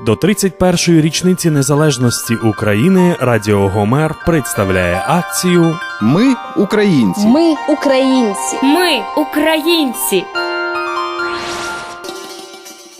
До 31-ї річниці незалежності України Радіо Гомер представляє акцію Ми українці. Ми українці. Ми українці.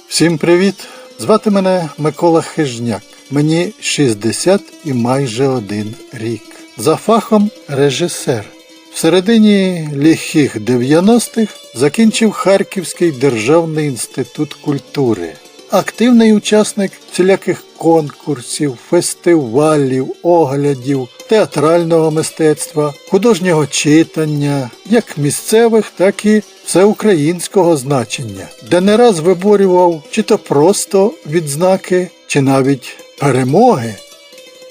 Всім привіт! Звати мене Микола Хижняк. Мені 60 і майже один рік. За фахом режисер. В середині ліхих 90-х закінчив Харківський державний інститут культури. Активний учасник всіляких конкурсів, фестивалів, оглядів, театрального мистецтва, художнього читання, як місцевих, так і всеукраїнського значення, де не раз виборював чи то просто відзнаки, чи навіть перемоги.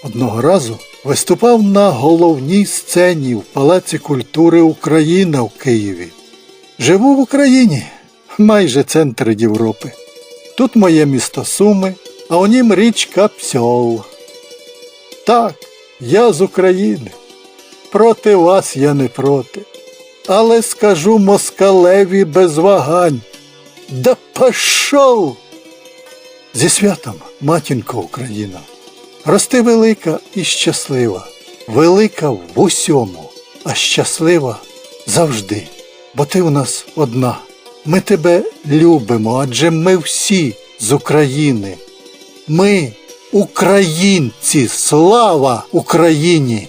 Одного разу виступав на головній сцені в Палаці культури Україна в Києві. Живу в Україні, майже центр Європи. Тут моє місто Суми, а у нім річка Псьол. Так, я з України. Проти вас я не проти. Але скажу москалеві без вагань. Да пошов! Зі святом, матінко Україна. Рости велика і щаслива, велика в усьому, а щаслива завжди, бо ти у нас одна. Ми тебе любимо, адже ми всі з України. Ми українці, слава Україні!